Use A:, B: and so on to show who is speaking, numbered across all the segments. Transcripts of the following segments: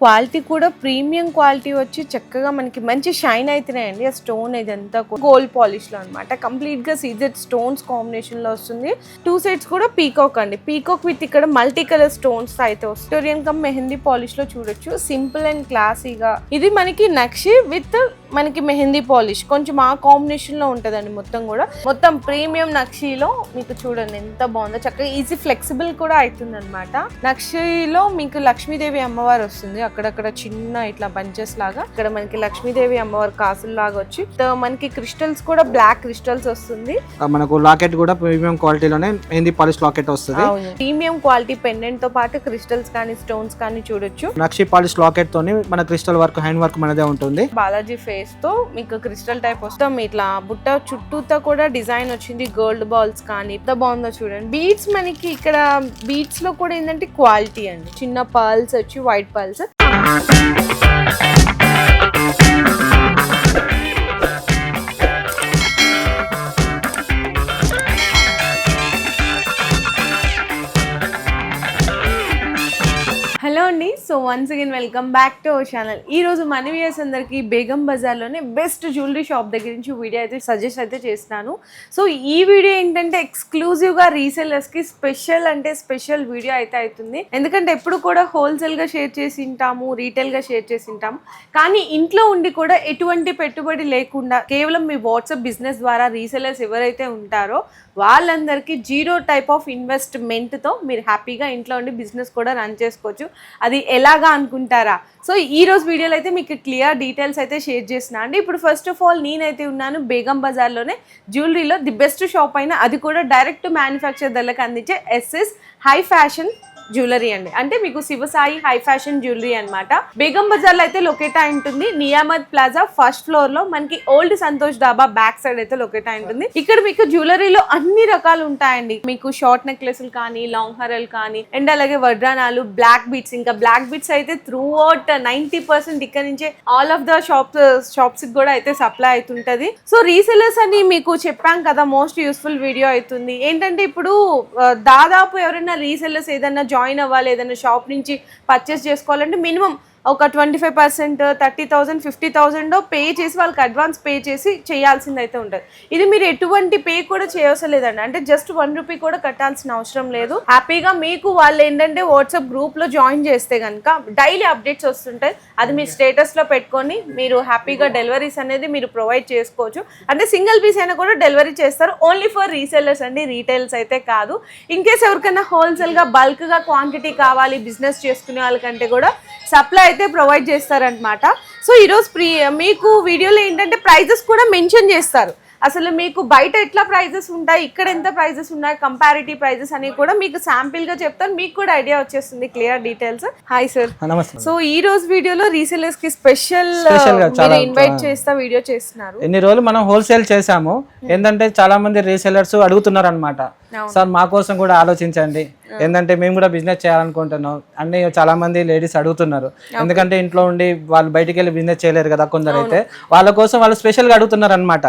A: Quality కూడా premium quality వచ్చి చక్కగా మనకి మంచి షైన్ అవుతున్నాయండి ఆ స్టోన్ ఇదంతా గోల్డ్ పాలిష్లో అనమాట కంప్లీట్గా సీజెడ్ స్టోన్స్ కాంబినేషన్లో వస్తుంది. టూ సైడ్స్ కూడా పీకాక్ అండి. పీకాక్ విత్ ఇక్కడ మల్టీ కలర్ స్టోన్స్ అయితే వస్తుంది. విక్టోరియన్ కమ్ మెహందీ పాలిష్లో చూడొచ్చు. సింపుల్ అండ్ క్లాసీగా. ఇది మనకి నక్షి విత్ మనకి మెహందీ పాలిష్. కొంచెం ఆ కాంబినేషన్లో మొత్తం కూడా. మొత్తం ప్రీమియం నక్షిలో మీకు చూడండి ఎంత బాగుందో. చక్కగా ఈజీ ఫ్లెక్సిబుల్ కూడా అవుతుంది అనమాట నక్షిలో మీకు లక్ష్మీదేవి అమ్మవారు వస్తుంది. అక్కడక్కడ చిన్న ఇట్లా బంచెస్ లాగా. ఇక్కడ మనకి లక్ష్మీదేవి అమ్మవారు కాసులు లాగా వచ్చి మనకి క్రిస్టల్స్ కూడా బ్లాక్ క్రిస్టల్స్ వస్తుంది.
B: మనకు లాకెట్ కూడా ప్రీమియం క్వాలిటీలోనే మెహందీ పాలిష్ లాకెట్ వస్తుంది.
A: ప్రీమియం క్వాలిటీ పెండెంట్తో పాటు క్రిస్టల్స్ కానీ స్టోన్స్ కానీ చూడొచ్చు.
B: నక్షి పాలిష్ లాకెట్ తోని మన క్రిస్టల్ వర్క్ హ్యాండ్ వర్క్ మనదే ఉంటుంది.
A: బాలాజీ ఫేస్తో మీకు క్రిస్టల్ టైప్ వస్తాం ఇట్లా బుట్ట చుట్టూతో కూడా డిజైన్ వచ్చింది. గోల్డ్ బాల్స్ కానీ ఎంత బాగుందో చూడండి. బీట్స్ మనకి ఇక్కడ బీట్స్లో కూడా ఏంటంటే క్వాలిటీ అండి. చిన్న పర్ల్స్ వచ్చి వైట్ పర్ల్స్ అండి. So once again welcome back to our channel ఈ రోజు మన వ్యూయర్స్ అందరికీ బేగం బజార్లోనే బెస్ట్ జ్యువెలరీ షాప్ దగ్గర నుంచి వీడియో అయితే సజెస్ట్ అయితే చేస్తున్నాను. సో ఈ వీడియో ఏంటంటే ఎక్స్క్లూజివ్గా రీసెలర్స్కి స్పెషల్ అంటే స్పెషల్ వీడియో అయితే అవుతుంది. ఎందుకంటే ఎప్పుడు కూడా హోల్సేల్గా షేర్ చేసి ఉంటాము రీటైల్గా షేర్ చేసి ఉంటాము. కానీ ఇంట్లో ఉండి కూడా ఎటువంటి పెట్టుబడి లేకుండా కేవలం మీ వాట్సాప్ బిజినెస్ ద్వారా రీసెలర్స్ ఎవరైతే ఉంటారో వాళ్ళందరికీ జీరో టైప్ ఆఫ్ ఇన్వెస్ట్మెంట్తో మీరు హ్యాపీగా ఇంట్లో ఉండి బిజినెస్ కూడా రన్ చేసుకోవచ్చు. అది ఎలాగా అనుకుంటారా? సో ఈ రోజు వీడియోలో అయితే మీకు క్లియర్ డీటెయిల్స్ అయితే షేర్ చేసిన అండి ఇప్పుడు ఫస్ట్ ఆఫ్ ఆల్ నేనైతే ఉన్నాను బేగం బజార్లోనే. జ్యువెలరీలో ది బెస్ట్ షాప్ అయినా అది కూడా డైరెక్ట్ మ్యానుఫ్యాక్చర్ ధరలకు అందించే ఎస్ఎస్ హై ఫ్యాషన్ జ్యువెలరీ అండి. అంటే మీకు శివసాయి హై ఫ్యాషన్ జ్యువెలరీ అన్నమాట. బేగం బజార్లో అయితే లొకేట్ అయి ఉంటుంది. నియామత్ ప్లాజా ఫస్ట్ ఫ్లోర్లో. మనకి ఓల్డ్ సంతోష్ డాబా బ్యాక్ సైడ్ అయితే లొకేట్ అయి ఉంటుంది. ఇక్కడ మీకు జ్యువెలరీలో అన్ని రకాలు ఉంటాయండి. మీకు షార్ట్ నెక్లెస్లు కానీ లాంగ్ హరల్ కానీ అండ్ అలాగే వడ్రానాలు బ్లాక్ బీట్స్. ఇంకా బ్లాక్ బీట్స్ అయితే త్రూ అవుట్ నైన్టీ పర్సెంట్ ఇక్కడ నుంచే all of the shops shops కూడా అయితే సప్లై అవుతుంటది. సో రీసెలర్స్ అని మీకు చెప్పాం కదా మోస్ట్ యూస్ఫుల్ వీడియో అవుతుంది. ఏంటంటే ఇప్పుడు దాదాపు ఎవరైనా రీసెలర్స్ ఏదైనా జాయిన్ అవ్వాలి ఏదైనా షాప్ నుంచి పర్చేస్ చేసుకోవాలంటే మినిమం ఒక twenty five percent thirty thousand fifty thousand pay చేసి వాళ్ళకి అడ్వాన్స్ పే చేసి చేయాల్సింది అయితే ఉంటుంది. ఇది మీరు ఎటువంటి పే కూడా చేయవసరం లేదండి అంటే జస్ట్ వన్ రూపీ కూడా కట్టాల్సిన అవసరం లేదు. హ్యాపీగా మీకు వాళ్ళు ఏంటంటే వాట్సాప్ గ్రూప్లో జాయిన్ చేస్తే కనుక డైలీ అప్డేట్స్ వస్తుంటాయి. అది మీ స్టేటస్లో పెట్టుకొని మీరు హ్యాపీగా డెలివరీస్ అనేది మీరు ప్రొవైడ్ చేసుకోవచ్చు. అంటే సింగిల్ పీస్ అయినా కూడా డెలివరీ చేస్తారు. ఓన్లీ ఫర్ రీసెల్లర్స్ అండి రీటైల్స్ అయితే కాదు. ఇన్ కేస్ ఎవరికైనా హోల్సేల్గా బల్క్గా క్వాంటిటీ కావాలి బిజినెస్ చేసుకునే వాళ్ళకంటే కూడా సప్లై అయితే ప్రొవైడ్ చేస్తారనమాట సో ఈరోజు ప్రీ మీకు వీడియోలో ఏంటంటే ప్రైజెస్ కూడా మెన్షన్ చేస్తారు. అసలు మీకు బయట ఎట్లా ప్రైజెస్ ఉంటాయి ఇక్కడ ఎంత ప్రైజెస్ ఉన్నాయి కంపారిటివ్ ప్రైజెస్ అని కూడా మీకు శాంపిల్గా చెప్తాను మీకు కూడా ఐడియా వచ్చేస్తుంది clear details hi sir so ఈ రోజు వీడియోలో రీసెలర్స్కి స్పెషల్
B: చాలా-
A: ఇన్వైట్ చేస్తా వీడియో చేస్తున్నారు.
B: ఎన్ని రోజులు మనం హోల్సేల్ చేసాము ఏంటంటే చాలా మంది రీసెలర్స్ అడుగుతున్నారు అనమాట సార్ మా కోసం కూడా ఆలోచించండి. ఏంటంటే మేము కూడా బిజినెస్ చేయాలనుకుంటున్నాం. అన్ని చాలా మంది లేడీస్ అడుగుతున్నారు ఎందుకంటే ఇంట్లో ఉండి వాళ్ళు బయటికి వెళ్ళి బిజినెస్ చేయలేరు కదా కొందరు అయితే. వాళ్ళ కోసం వాళ్ళు స్పెషల్గా అడుగుతున్నారు అనమాట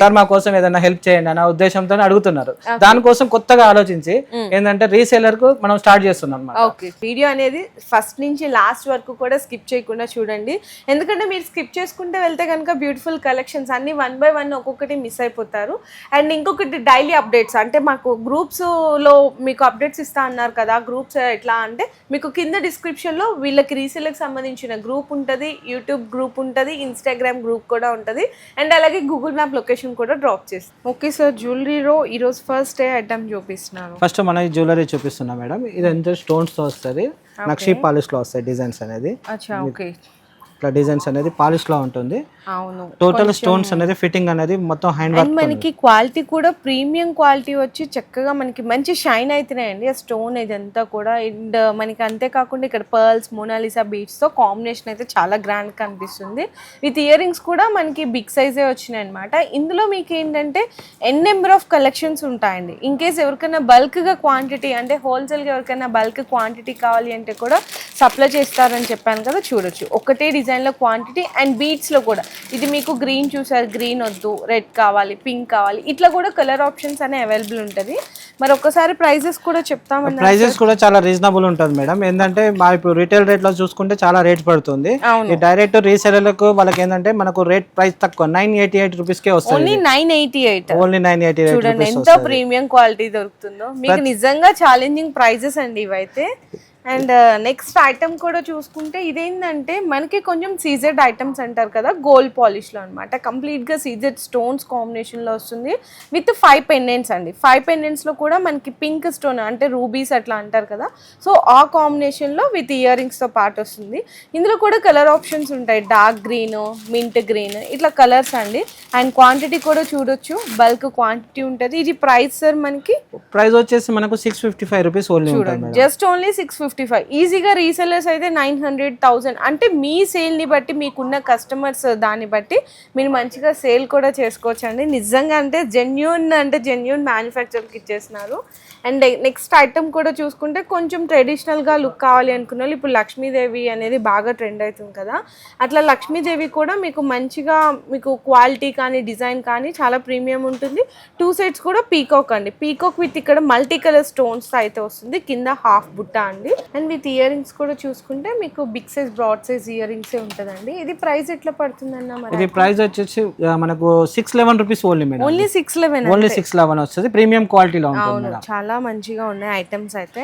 B: సార్ మా కోసం ఏదైనా హెల్ప్ చేయండి అన్న ఉద్దేశంతో అడుగుతున్నారు. దానికోసం కొత్తగా ఆలోచించి ఏంటంటే రీసేలర్కు మనం స్టార్ట్ చేస్తున్నాం అనమాట
A: వీడియో అనేది ఫస్ట్ నుంచి లాస్ట్ వరకు కూడా స్కిప్ చేయకుండా చూడండి. ఎందుకంటే మీరు స్కిప్ చేసుకుంటే వెళ్తే కనుక బ్యూటిఫుల్ కలెక్షన్స్ అన్ని వన్ బై వన్ ఒక్కొక్కటి మిస్ అయిపోతారు. అండ్ ఇంకొకటి డైలీ అప్డేట్స్ అంటే మాకు గ్రూప్స్లో మీకు అప్డేట్స్ ఇస్తా అన్నారు కదా గ్రూప్స్ ఎట్లా అంటే మీకు కింద డిస్క్రిప్షన్లో వీళ్ళకి రీసేల్కి సంబంధించిన గ్రూప్ ఉంటుంది యూట్యూబ్ గ్రూప్ ఉంటుంది ఇన్స్టాగ్రామ్ గ్రూప్ కూడా ఉంటుంది అండ్ అలాగే గూగుల్ మ్యాప్ లొకేషన్ కూడా డ్రాప్ చేస్తాం. ఓకే సార్ జ్యువెలరీలో ఈరోజు ఫస్ట్ డే ఐటమ్ చూపిస్తున్నారు.
B: ఫస్ట్ మన జ్యువెలరీ చూపిస్తున్నా మేడం ఇది ఎంత స్టోన్స్తో వస్తుంది నక్షి పాలిష్లో వస్తాయి డిజైన్స్ అనేది. ఇట్లా డిజైన్స్ అనేది పాలిష్లో ఉంటుంది.
A: అవును.
B: టోటల్ స్టోన్స్ అనేది ఫిట్టింగ్ అనేది మొత్తం హ్యాండ్ వర్క్
A: మనకి క్వాలిటీ కూడా ప్రీమియం క్వాలిటీ వచ్చి చక్కగా మనకి మంచి షైన్ అవుతున్నాయండి ఆ స్టోన్ ఇదంతా కూడా. అండ్ మనకి అంతేకాకుండా ఇక్కడ పర్ల్స్ మోనాలిసా బీట్స్తో కాంబినేషన్ అయితే చాలా గ్రాండ్ కనిపిస్తుంది. విత్ ఇయర్ రింగ్స్ కూడా మనకి బిగ్ సైజే వచ్చినాయి అనమాట ఇందులో మీకు ఏంటంటే ఎన్ నెంబర్ ఆఫ్ కలెక్షన్స్ ఉంటాయండి. ఇన్ కేస్ ఎవరికైనా బల్క్గా క్వాంటిటీ అంటే హోల్సేల్గా ఎవరికైనా బల్క్ క్వాంటిటీ కావాలి అంటే కూడా సప్లై చేస్తారని చెప్పాను కదా చూడొచ్చు. ఒకటే డిజైన్లో క్వాంటిటీ అండ్ బీట్స్లో కూడా. ఇది మీకు గ్రీన్ చూసారు గ్రీన్ వద్దు రెడ్ కావాలి పింక్ కావాలి. ఇట్లా కూడా కలర్ ఆప్షన్స్ అనే అవైలబుల్ ఉంటుంది. మరి ఒక్కసారి ప్రైజెస్ కూడా చెప్తామన్నా
B: ప్రైజెస్ కూడా చాలా రీజనబుల్ ఉంటుంది మేడం ఏంటంటే మా ఇప్పుడు రీటైల్ రేట్లో చూసుకుంటే చాలా రేట్ పడుతుంది. డైరెక్ట్ రీసెలర్లకు వాళ్ళకి ఏంటంటే మనకు రేట్ ప్రైస్ తక్కువ. నైన్ ఎయిటీ ఎయిట్ రూపీస్ కే వస్తుంది
A: only nine eighty eight
B: only nine eighty eight
A: చూడండి
B: రూపీస్
A: ఎంత ప్రీమియం క్వాలిటీ దొరుకుతుందో. మీకు నిజంగా ఛాలెంజింగ్ ప్రైజెస్ అండి ఇవైతే. అండ్ నెక్స్ట్ ఐటమ్ కూడా చూసుకుంటే ఇదేంటంటే మనకి కొంచెం సీజెడ్ ఐటమ్స్ అంటారు కదా గోల్డ్ పాలిష్లో అనమాట కంప్లీట్గా సీజెడ్ స్టోన్స్ కాంబినేషన్లో వస్తుంది. విత్ ఫైవ్ పెండెంట్స్ అండి. ఫైవ్ పెండెంట్స్లో కూడా మనకి పింక్ స్టోన్ అంటే రూబీస్ అట్లా అంటారు కదా. సో ఆ కాంబినేషన్లో విత్ ఇయర్ రింగ్స్తో పాటు వస్తుంది. ఇందులో కూడా కలర్ ఆప్షన్స్ ఉంటాయి. డార్క్ గ్రీన్ మింట్ గ్రీన్ ఇట్లా కలర్స్ అండి. అండ్ క్వాంటిటీ కూడా చూడొచ్చు. బల్క్ క్వాంటిటీ ఉంటుంది. ఇది ప్రైస్ సార్ మనకి
B: ప్రైస్ వచ్చేసి మనకు six fifty five rupees only
A: just only six fifty fifty five. ఈజీగా రీసెలర్స్ అయితే నైన్ హండ్రెడ్ థౌసండ్. అంటే మీ సేల్ని బట్టి మీకున్న కస్టమర్స్ దాన్ని బట్టి మీరు మంచిగా సేల్ కూడా చేసుకోవచ్చు అండి నిజంగా అంటే జెన్యున్ అంటే జెన్యున్ మ్యానుఫ్యాక్చర్కి ఇచ్చేసినారు అండ్ నెక్స్ట్ ఐటమ్ కూడా చూసుకుంటే కొంచెం ట్రెడిషనల్గా లుక్ కావాలి అనుకున్న వాళ్ళు ఇప్పుడు లక్ష్మీదేవి అనేది బాగా ట్రెండ్ అవుతుంది కదా. అట్లా లక్ష్మీదేవి కూడా మీకు మంచిగా మీకు క్వాలిటీ కానీ డిజైన్ కానీ చాలా ప్రీమియం ఉంటుంది. టూ సైడ్స్ కూడా పీకాక్ అండి. పీకాక్ విత్ ఇక్కడ మల్టీ కలర్ స్టోన్స్ అయితే వస్తుంది. కింద హాఫ్ బుట్ట అండి. అండ్ విత్ ఇయర్ రింగ్స్ కూడా చూసుకుంటే మీకు big size broad size earrings ఉంటుందండి. ఇది ప్రైస్ ఎట్లా పడుతుందన్న మరి?
B: ఇది ప్రైస్ వచ్చేసి మనకు six eleven rupees only madam
A: only six eleven
B: only six eleven వస్తుంది. ప్రీమియం క్వాలిటీలో ఉంటుంది
A: అవును.
B: మేడం
A: చాలా మంచిగా ఉన్నాయి ఐటమ్స్ అయితే.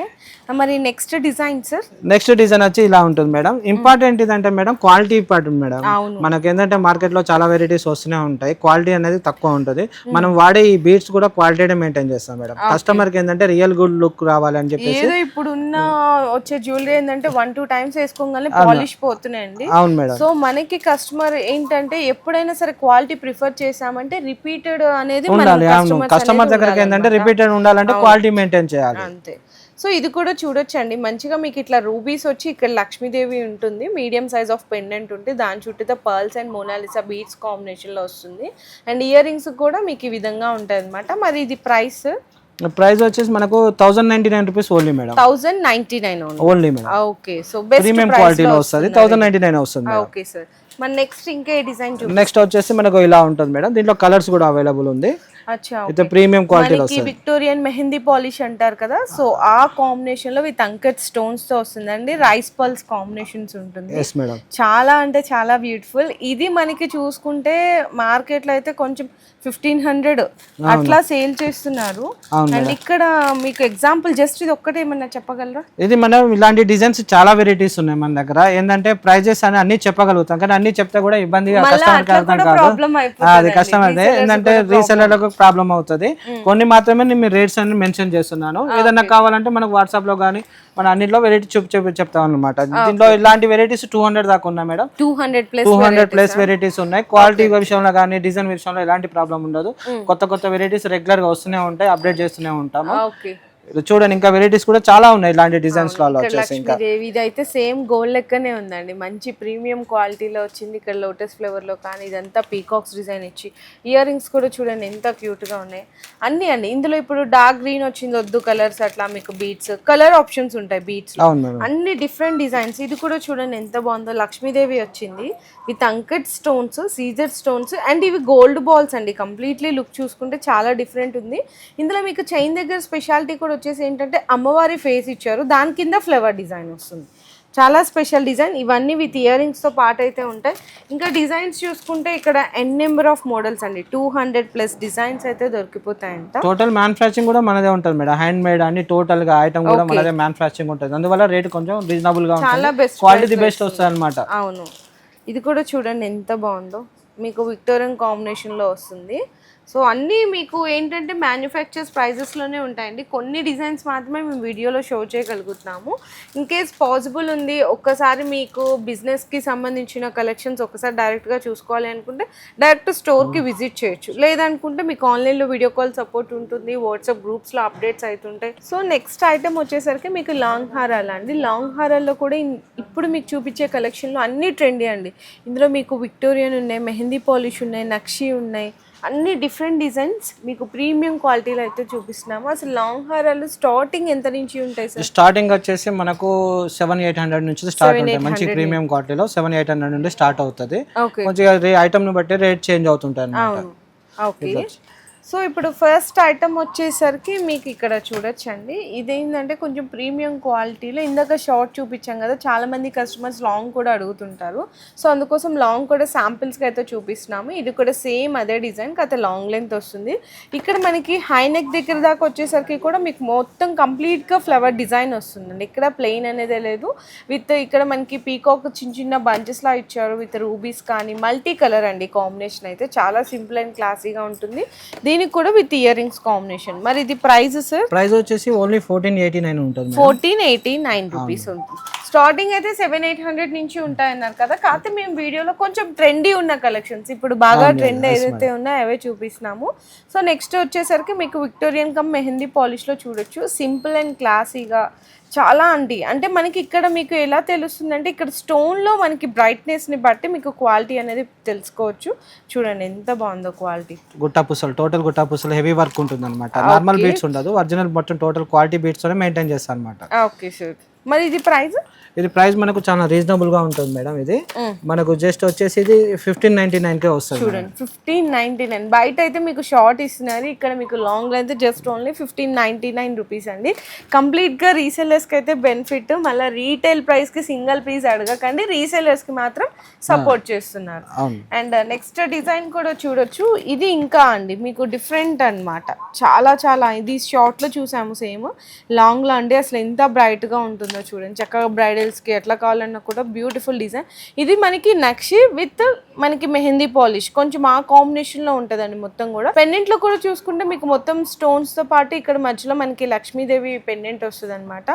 A: మరి next design sir
B: next design వచ్చి ఇలా ఉంటుంది మేడం ఇంపార్టెంట్ ఇదంటే మేడం క్వాలిటీ ఇంపార్టెంట్ మేడం. మనకి ఏంటంటే మార్కెట్లో చాలా వెరైటీస్ వస్తూనే ఉంటాయి. క్వాలిటీ అనేది తక్కువ ఉంటుంది. మనం వాడే ఈ బీట్స్ కూడా క్వాలిటీ మెయింటైన్ చేస్తాం మేడం కస్టమర్కి ఏంటంటే రియల్ గుడ్ లుక్ రావాలి అని చెప్పేసి
A: ఏదో ఇప్పుడున్న వచ్చే జ్యువెలరీ ఏంటంటే వన్ టూ టైమ్స్ వేసుకోగానే పాలిష్ పోతున్నాయండి.
B: అవును మేడం.
A: సో మనకి కస్టమర్ ఏంటంటే ఎప్పుడైనా సరే క్వాలిటీ ప్రిఫర్ చేసామంటే రిపీటెడ్ అనేది మన
B: ఉండాలి కస్టమర్ దగ్గరికి ఏంటంటే. రిపీటెడ్ ఉండాలంటే క్వాలిటీ మెయింటైన్ చేయాలి.
A: అంతే. సో ఇది కూడా చూడొచ్చండి. మంచిగా మీకు ఇట్లా రూబీస్ వచ్చి ఇక్కడ లక్ష్మీదేవి ఉంటుంది. మీడియం సైజ్ ఆఫ్ పెండెంట్ ఉంటుంది దాని చుట్టూతో పర్ల్స్ అండ్ మోనాలిసా బీడ్స్ కాంబినేషన్లో వస్తుంది. అండ్ ఇయర్ రింగ్స్ కూడా మీకు ఈ విధంగా ఉంటాయి అనమాట మరి ఇది ప్రైస్
B: ప్రైస్ వచ్చేసి మనకు thousand ninety nine rupees only madam.
A: Thousand ninety nine
B: only. Madam.
A: Okay. So best
B: premium క్వాలిటీలో వస్తుంది. థౌసండ్ నైన్టీ నైన్ వస్తుంది
A: ఓకే సార్ మరి నెక్స్ట్ ఇంకా డిజైన్
B: నెక్స్ట్ వచ్చేసి మనకు ఇలా ఉంటుంది మేడం. దీంట్లో కలర్స్ కూడా అవైలబుల్ ఉంది. అయితే ప్రీమియం క్వాలిటీలో
A: మనకి విక్టోరియన్ మెహందీ పాలిష్ అంటారు కదా సో ఆ కాంబినేషన్లో విత్ అంకట్ స్టోన్స్తో వస్తుందండి రైస్ పల్స్ కాంబినేషన్స్ ఉంటుంది. చాలా అంటే చాలా బ్యూటిఫుల్ ఇది మనకి చూసుకుంటే మార్కెట్లో అయితే కొంచెం ఫిఫ్టీన్ హండ్రెడ్ అట్లా సేల్ చేస్తున్నారు. అండ్ ఇక్కడ మీకు ఎగ్జాంపుల్ జస్ట్ ఇది ఒక్కటే ఏమన్నా చెప్పగలరా?
B: ఇది మనం ఇలాంటి డిజైన్స్ చాలా వెరైటీస్ ఉన్నాయి మన దగ్గర. ఏంటంటే ప్రైజెస్ అని అన్ని చెప్పగలుగుతాం కానీ అన్ని చెప్తే కూడా ఇబ్బందిగా ఆ, అది
A: అయిపోతుంది
B: కస్టమర్ ఎందుకంటే రీసెలర్లకు ప్రాబ్లం అవుతుంది. కొన్ని మాత్రమే నేను రేట్స్ అన్ని మెన్షన్ చేస్తున్నాను. ఏదైనా కావాలంటే మనకు వాట్సాప్లో కానీ మన అన్నింటిలో వెరైటీ చూపి చెప్తాం అనమాట దీంట్లో ఇలాంటి వెరైటీస్ టూ హండ్రెడ్ దాకా ఉన్నాయి madam.
A: Two hundred plus
B: two hundred plus varieties ఉన్నాయి. క్వాలిటీ విషయంలో కానీ డిజైన్ విషయంలో ఎలాంటి ప్రాబ్లం ఉండదు. కొత్త కొత్త వెరైటీస్ రెగ్యులర్గా వస్తూనే ఉంటాయి అప్డేట్ చేస్తూనే ఉంటాము. చూడండి ఇంకా వెరైటీస్ కూడా చాలా ఉన్నాయి ఇలాంటి డిజైన్స్లో వచ్చేసి ఇంకా.
A: లక్ష్మీదేవి ఇది అయితే సేమ్ గోల్డ్ లెక్కనే ఉందండి. మంచి ప్రీమియం క్వాలిటీలో వచ్చింది ఇక్కడ లోటస్ ఫ్లేవర్లో కానీ ఇదంతా పీకాక్స్ డిజైన్ ఇచ్చి. ఇయర్ రింగ్స్ కూడా చూడండి ఎంత క్యూట్గా ఉన్నాయి. అన్ని అండి ఇందులో ఇప్పుడు డార్క్ గ్రీన్ వచ్చింది వద్దు కలర్స్ అట్లా మీకు బీట్స్ కలర్ ఆప్షన్స్ ఉంటాయి బీట్స్ అన్ని డిఫరెంట్ డిజైన్స్ ఇది కూడా చూడండి ఎంత బాగుందో. లక్ష్మీదేవి వచ్చింది with uncut stones CZ stones and ఇవి గోల్డ్ బాల్స్ అండి. కంప్లీట్లీ లుక్ చూసుకుంటే చాలా డిఫరెంట్ ఉంది. ఇందులో మీకు చైన్ దగ్గర స్పెషాలిటీ కూడా వచ్చేసి ఏంటంటే అమ్మవారి ఫేస్ ఇచ్చారు. దాని కింద ఫ్లవర్ డిజైన్ వస్తుంది. చాలా స్పెషల్ డిజైన్. ఇవన్నీ విత్ ఇయర్ రింగ్స్తో పాటు అయితే ఉంటాయి. ఇంకా డిజైన్స్ చూసుకుంటే ఇక్కడ ఎన్ నెంబర్ ఆఫ్ మోడల్స్ అండి. టూ హండ్రెడ్ ప్లస్ డిజైన్స్ అయితే దొరికిపోతాయంట.
B: టోటల్ మ్యానుఫ్యాక్చరింగ్ కూడా మనదే ఉంటుంది మేడం. హ్యాండ్ మేడ్ అన్ని టోటల్గా ఐటమ్ కూడా మనదే మ్యానుఫ్యాక్చరింగ్ ఉంటుంది. అందువల్ల రేట్ కొంచెం రీజనబుల్గా
A: చాలా బెస్ట్
B: క్వాలిటీ బెస్ట్ వస్తుంది. అనమాట
A: అవును. ఇది కూడా చూడండి ఎంత బాగుందో. మీకు విక్టోరియన్ కాంబినేషన్లో వస్తుంది. సో అన్నీ మీకు ఏంటంటే మ్యానుఫ్యాక్చర్స్ ప్రైజెస్లోనే ఉంటాయండి. కొన్ని డిజైన్స్ మాత్రమే మేము వీడియోలో షో చేయగలుగుతున్నాము. ఇన్ కేస్ పాసిబుల్ ఉంది ఒక్కసారి మీకు బిజినెస్కి సంబంధించిన కలెక్షన్స్ ఒకసారి డైరెక్ట్గా చూసుకోవాలి అనుకుంటే డైరెక్ట్ స్టోర్కి విజిట్ చేయొచ్చు. లేదనుకుంటే మీకు ఆన్లైన్లో వీడియో కాల్ సపోర్ట్ ఉంటుంది వాట్సాప్ గ్రూప్స్లో అప్డేట్స్ అవుతుంటాయి. సో నెక్స్ట్ ఐటమ్ వచ్చేసరికి మీకు లాంగ్ హారాలు అండి. లాంగ్ హారాల్లో కూడా ఇప్పుడు మీకు చూపించే కలెక్షన్లో అన్నీ ట్రెండీ అండి. ఇందులో మీకు విక్టోరియన్ ఉన్నాయి మెహందీ పాలిష్ ఉన్నాయి నక్షి ఉన్నాయి. అన్ని డిఫరెంట్ డిజైన్స్ మీకు ప్రీమియం క్వాలిటీలో అయితే చూపిస్తున్నాము. అసలు లాంగ్ హారాలు స్టార్టింగ్ ఎంత నుంచి ఉంటాయి సార్
B: స్టార్టింగ్ వచ్చేసి మనకు సెవెన్ ఎయిట్ హండ్రెడ్ నుంచి స్టార్ట్ ఉంటాయి మంచి ప్రీమియం క్వాలిటీలో సెవెన్ ఎయిట్ హండ్రెడ్ నుండి స్టార్ట్ అవుతుంది. కొంచెం ఐటమ్ని బట్టి రేట్ చేంజ్ అవుతుంటాయి అన్నమాట
A: సో ఇప్పుడు ఫస్ట్ ఐటమ్ వచ్చేసరికి మీకు ఇక్కడ చూడొచ్చండి. ఇదేంటంటే కొంచెం ప్రీమియం క్వాలిటీలో ఇందాక షార్ట్ చూపించాం కదా చాలామంది కస్టమర్స్ లాంగ్ కూడా అడుగుతుంటారు. సో అందుకోసం లాంగ్ కూడా శాంపిల్స్కి అయితే చూపిస్తున్నాము. ఇది కూడా సేమ్ అదే డిజైన్ కాకపోతే లాంగ్ లెంత్ వస్తుంది. ఇక్కడ మనకి హై నెక్ దగ్గర దాకా వచ్చేసరికి కూడా మీకు మొత్తం కంప్లీట్గా ఫ్లవర్ డిజైన్ వస్తుందండి. ఇక్కడ ప్లెయిన్ అనేది లేదు. విత్ ఇక్కడ మనకి పీకాక్ చిన్న చిన్న బంచెస్లా ఇచ్చారు. విత్ రూబీస్ కానీ మల్టీ కలర్ అండి కాంబినేషన్ అయితే. చాలా సింపుల్ అండ్ క్లాసీగా ఉంటుంది. దీనికి కూడా విత్ ఇయర్ రింగ్స్ కాంబినేషన్. మరి ఇది ప్రైస్ సార్?
B: ప్రైస్ వచ్చేసి ఓన్లీ ఫోర్టీన్ ఎయిటీ నైన్ ఉంటుంది.
A: ఫోర్టీన్ ఎయిటీ నైన్ రూపీస్ ఉంటుంది. స్టార్టింగ్ అయితే సెవెన్ ఎయిట్ హండ్రెడ్ నుంచి ఉంటాయన్నారు కదా. కాకపోతే మేము వీడియోలో కొంచెం ట్రెండీ ఉన్న కలెక్షన్స్ ఇప్పుడు బాగా ట్రెండ్ ఏదైతే ఉన్నాయో అవే చూపిస్తున్నాము. సో నెక్స్ట్ వచ్చేసరికి మీకు విక్టోరియన్ కమ్ మెహందీ పాలిష్లో చూడొచ్చు. సింపుల్ అండ్ క్లాసీగా చాలా అండి. అంటే మనకి ఇక్కడ మీకు ఎలా తెలుస్తుందంటే ఇక్కడ స్టోన్లో మనకి బ్రైట్నెస్ని బట్టి మీకు క్వాలిటీ అనేది తెలుసుకోవచ్చు. చూడండి ఎంత బాగుందో క్వాలిటీ
B: గుట్టా పుసలు టోటల్ గుట్టా పుసలు హెవీ వర్క్ ఉంటుంది అనమాట నార్మల్ బీట్స్ ఉండదు ఒరిజినల్ మొత్తం టోటల్ క్వాలిటీ బీట్స్ మెయింటైన్ చేస్తాను అనమాట
A: ఓకే సార్ మరి ఇది ప్రైస్
B: ఇది ప్రైస్ మనకు చాలా రీజనబుల్గా ఉంటుంది మేడం ఇది. మనకు జస్ట్ వచ్చేసి ఇది ఫిఫ్టీన్ నైన్టీ నైన్ కే వస్తుంది.
A: చూడండి ఫిఫ్టీన్ నైన్టీ నైన్ బయట అయితే మీకు షార్ట్ ఇస్తున్నారు ఇక్కడ మీకు long length just only fifteen ninety nine rupees అండి కంప్లీట్గా రీసెల్లర్స్కి అయితే బెనిఫిట్ మళ్ళీ రీటైల్ ప్రైస్కి సింగిల్ పీస్ అడగకండి రీసెల్లర్స్కి మాత్రం సపోర్ట్ చేస్తున్నారు. అండ్ నెక్స్ట్ డిజైన్ కూడా చూడొచ్చు. ఇది ఇంకా అండి మీకు డిఫరెంట్ అన్నమాట. చాలా చాలా ఇది షార్ట్లో చూసాము సేమ్ లాంగ్లో అండి అసలు ఎంత బ్రైట్గా ఉంటుందో చూడండి. చక్కగా బ్రైడల్స్కి ఎట్లా కావాలన్నా కూడా బ్యూటిఫుల్ డిజైన్ ఇది మనకి నక్షి విత్ మనకి మెహందీ పాలిష్. కొంచెం ఆ కాంబినేషన్లో ఉంటుందండి మొత్తం కూడా. పెండెంట్లో కూడా చూసుకుంటే మీకు మొత్తం స్టోన్స్తో పాటు ఇక్కడ మధ్యలో మనకి లక్ష్మీదేవి పెండెంట్ వస్తుంది అనమాట